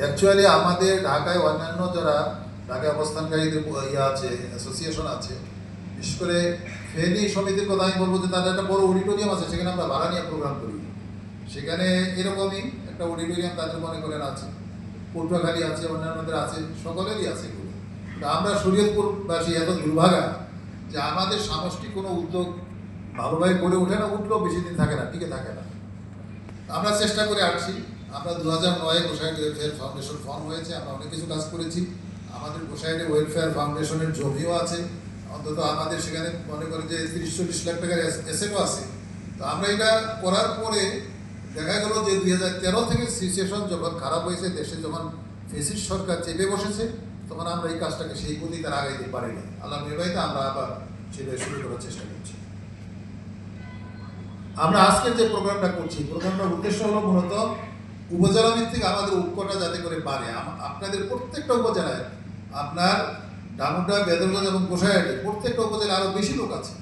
Actually আমাদের ঢাকায় অন্যান্য যারা ঢাকায় অবস্থানকারীদের ইয়ে আছে অ্যাসোসিয়েশন আছে, বিশেষ করে ফেনী সমিতির কথা আমি বলব যে, তাদের একটা বড় অডিটোরিয়াম আছে, সেখানে আমরা ভাড়া নিয়ে প্রোগ্রাম করি। সেখানে এরকমই একটা অডিটোরিয়াম তাদের মনে করেন আছে। পটুয়াখালী আছে, অন্যান্যদের আছে, সকলেরই আছে এগুলো। আমরা শরীয়তপুরবাসী এত দুর্ভাগা যে, আমাদের সামষ্টিক কোনো উদ্যোগ ভালোভাবে গড়ে ওঠে না, উঠলেও বেশি দিন থাকে না, টিকে থাকে না। আমরা চেষ্টা করে আসছি। আমরা দু হাজার নয় গোসাইড ওয়েলফেয়ার ফাউন্ডেশন ফর্ম হয়েছে, আমরা অনেক কিছু কাজ করেছি। আমাদের গোসাইডে ওয়েলফেয়ার ফাউন্ডেশনের জমিও আছে। অন্তত আমাদের সেখানে মনে করি যে তিরিশ চল্লিশ লাখ টাকার এসেটও আছে। তো আমরা এটা করার পরে দেখা গেল যে দুই হাজার তেরো থেকে সিচুয়েশন যখন খারাপ হয়েছে, দেশে যখন ফেসিস সরকার চেপে বসেছে, তখন আমরা এই কাজটাকে সেই গতি তার আগাইতে পারি না আল্লাহ নির্বাহিতে আমরা আবার সেটা শুরু করার চেষ্টা করছি। আমরা আজকের যে প্রোগ্রামটা করছি প্রোগ্রামটার উদ্দেশ্য হলো মূলত উপজেলা ভিত্তিক আমাদের ঐক্যটা যাতে করে পারে আপনাদের প্রত্যেকটা উপজেলায় আপনার ডামুডা, বেদরগঞ্জ এবং গোসাইহাটে প্রত্যেকটা উপজেলায় আরও বেশি লোক আছে।